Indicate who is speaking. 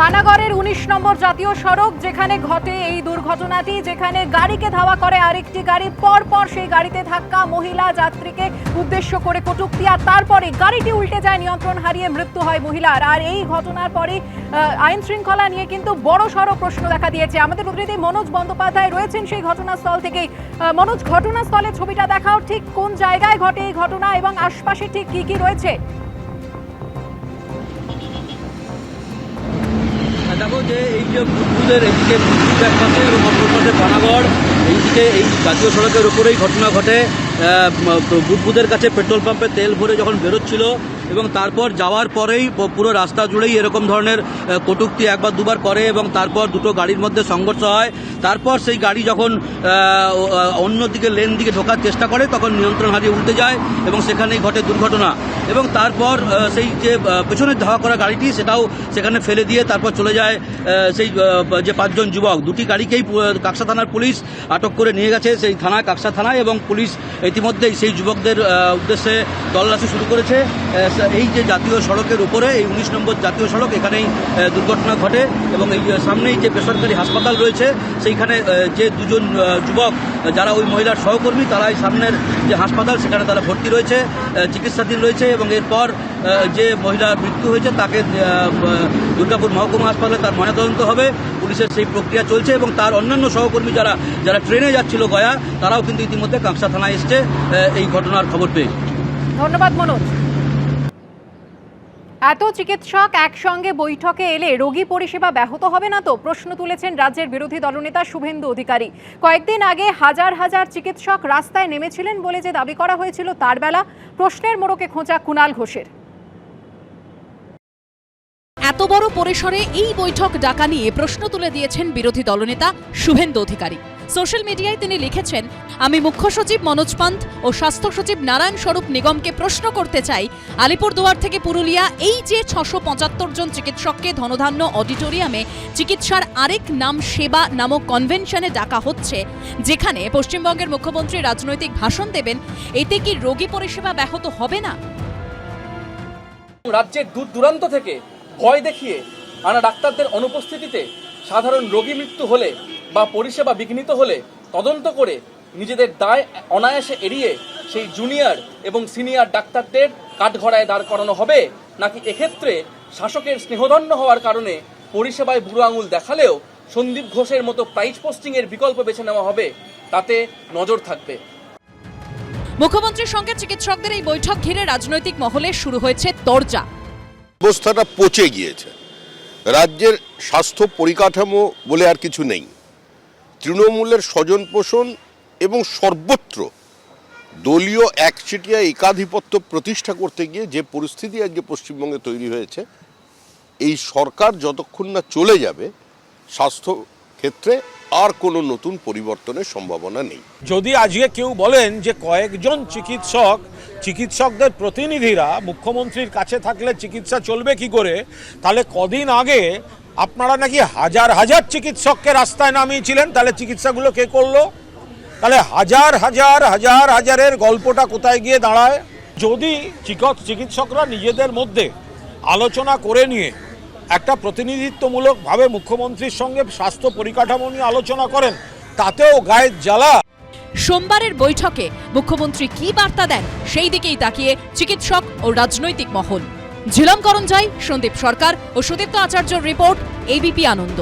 Speaker 1: পানাগড়ের উনিশ নম্বর জাতীয় সড়ক, যেখানে ঘটে এই দুর্ঘটনাটি, যেখানে গাড়িকে ধাওয়া করে আরেকটি গাড়ি পর পর সেই গাড়িতে ধাক্কা মহিলা যাত্রীকে উদ্দেশ্য করে কটূক্তি, আর তারপরে গাড়িটি উল্টে যায়, নিয়ন্ত্রণ হারিয়ে মৃত্যু হয় মহিলার। আর এই ঘটনার পরে আইন শৃঙ্খলা নিয়ে কিন্তু বড় সড় প্রশ্ন দেখা দিয়েছে। আমাদের প্রতিনিধি মনোজ বন্দ্যোপাধ্যায় রয়েছেন সেই ঘটনাস্থল থেকেই। মনোজ ঘটনাস্থলে ছবিটা দেখাও, ঠিক কোন জায়গায় ঘটে এই ঘটনা, এবং আশপাশে ঠিক কি কি রয়েছে?
Speaker 2: দেখো যে এই যে বুদ্ধদের এইদিকে বুদ্ধ এক পাশে এবং অপর পাশে পানাগড় এইদিকে এই জাতীয় সড়কের উপরেই ঘটনা ঘটে। বুদ্ধদের কাছে পেট্রোল পাম্পে তেল ভরে যখন বেরোচ্ছিল এবং তারপর যাওয়ার পরেই পুরো রাস্তা জুড়েই এরকম ধরনের কটূক্তি একবার দুবার করে এবং তারপর দুটো গাড়ির মধ্যে সংঘর্ষ হয়। তারপর সেই গাড়ি যখন অন্যদিকে লেন দিকে ঢোকার চেষ্টা করে, তখন নিয়ন্ত্রণ হারিয়ে উল্টে যায় এবং সেখানেই ঘটে দুর্ঘটনা। এবং তারপর সেই যে পেছনের ধাওয়া করা গাড়িটি, সেটাও সেখানে ফেলে দিয়ে তারপর চলে যায় সেই যে পাঁচজন যুবক। দুটি গাড়িকেই কাকসা থানার পুলিশ আটক করে নিয়ে গেছে সেই থানায় কাকসা থানায় এবং পুলিশ ইতিমধ্যেই সেই যুবকদের উদ্দেশ্যে তল্লাশি শুরু করেছে। এই যে জাতীয় সড়কের উপরে, এই উনিশ নম্বর জাতীয় সড়ক, এখানেই দুর্ঘটনা ঘটে এবং এই সামনেই যে বেসরকারি হাসপাতাল রয়েছে সেইখানে যে দুজন যুবক যারা ওই মহিলার সহকর্মী, তারা এই সামনের যে হাসপাতাল, সেখানে তারা ভর্তি রয়েছে চিকিৎসাধীন রয়েছে এবং এরপর যে মহিলার মৃত্যু হয়েছে, তাকে দুর্গাপুর মহকুমা হাসপাতালে তার ময়নাতদন্ত হবে। পুলিশের সেই প্রক্রিয়া চলছে এবং তার অন্যান্য সহকর্মী যারা যারা ট্রেনে যাচ্ছিল গয়া, তারাও কিন্তু ইতিমধ্যে কাঁকসা থানায় এসছে এই ঘটনার খবর পেয়ে।
Speaker 1: ধন্যবাদ, মনোজ। এত চিকিৎসক একসঙ্গে বৈঠকে এলে রোগী পরিষেবা ব্যাহত হবে না তো? প্রশ্ন তুলেছেন রাজ্যের বিরোধী দলনেতা শুভেন্দু অধিকারী। কয়েকদিন আগে হাজার হাজার চিকিৎসক রাস্তায় নেমেছিলেন বলে যে দাবি করা হয়েছিল তার বেলা। প্রশ্নের মোড়কে খোঁচা কুণাল ঘোষের।
Speaker 3: এত বড় পরিসরে এই বৈঠক ডাকা নিয়ে প্রশ্ন তুলে দিয়েছেন বিরোধী দলনেতা শুভেন্দু অধিকারী। সোশ্যাল মিডিয়ায় তিনি লিখেছেন, আমি মুখ্য সচিব মনোজ পান্ত ও স্বাস্থ্য সচিব নারায়ণ স্বরূপ নিগমকে প্রশ্ন করতে চাই। আলিপুরদুয়ার থেকে পুরুলিয়া, এই যে ছশো পঁচাত্তর জন চিকিৎসককে ধনধান্য অডিটোরিয়ামে চিকিৎসার আরেক নাম সেবা নামক কনভেনশনে ডাকা হচ্ছে, যেখানে পশ্চিমবঙ্গের মুখ্যমন্ত্রী রাজনৈতিক ভাষণ দেবেন, এতে কি রোগী পরিষেবা ব্যাহত হবে না?
Speaker 4: রাজ্যের দূর দূরান্ত থেকে ভয় দেখিয়ে আনা ডাক্তারদের অনুপস্থিতিতে সাধারণ রোগী মৃত্যু হলে বা পরিষেবা বিঘ্নিত হলে তদন্ত করে নিজেদের দায় অনায়াসে এড়িয়ে সেই জুনিয়র এবং সিনিয়র ডাক্তারদের কাঠগড়ায় দাঁড় করানো হবে নাকি এক্ষেত্রে শাসকের স্নেহধন্য হওয়ার কারণে পরিষেবায় বুড়ো আঙুল দেখালেও সন্দীপ ঘোষের মতো প্রাইজ পোস্টিংয়ের বিকল্প বেছে নেওয়া হবে তাতে নজর থাকবে।
Speaker 3: মুখ্যমন্ত্রীর সঙ্গে চিকিৎসকদের এই বৈঠক ঘিরে রাজনৈতিক মহলে শুরু হয়েছে তরজা।
Speaker 5: অবস্থাটা পচে গিয়েছে। রাজ্যের স্বাস্থ্য পরিকাঠামো বলে আর কিছু নেই। তৃণমূলের স্বজন পোষণ এবং সর্বত্র দলীয় একচেটিয়া একাধিপত্য প্রতিষ্ঠা করতে গিয়ে যে পরিস্থিতি আজকে পশ্চিমবঙ্গে তৈরি হয়েছে, এই সরকার যতক্ষণ না চলে যাবে, স্বাস্থ্য ক্ষেত্রে আর কোনো নতুন পরিবর্তনের সম্ভাবনা নেই।
Speaker 6: যদি আজকে কেউ বলেন যে কয়েকজন চিকিৎসক, চিকিৎসকদের প্রতিনিধিরা মুখ্যমন্ত্রীর কাছে থাকলে চিকিৎসা চলবে কি করে, তাহলে কদিন আগে আপনারা নাকি হাজার হাজার চিকিৎসককে রাস্তায় নামিয়েছিলেন? তাহলে চিকিৎসাগুলো কে করল? তাহলে হাজার হাজার হাজার হাজারের গল্পটা কোথায় গিয়ে দাঁড়ায়? যদি চিকৎ চিকিৎসকরা নিজেদের মধ্যে আলোচনা করে নিয়ে একটা প্রতিনিধিত্বমূলকভাবে মুখ্যমন্ত্রীর সঙ্গে স্বাস্থ্য পরিকাঠামো নিয়ে আলোচনা করেন, তাতেও গায়ের জ্বালা।
Speaker 3: সোমবারের বৈঠকে মুখ্যমন্ত্রী কি বার্তা দেন? সেই দিকেই তাকিয়ে চিকিৎসক ও রাজনৈতিক মহল। ঝিলম করঞ্জাই সন্দীপ সরকার ও সুদীপ্ত আচার্যর রিপোর্ট এবিপি আনন্দ।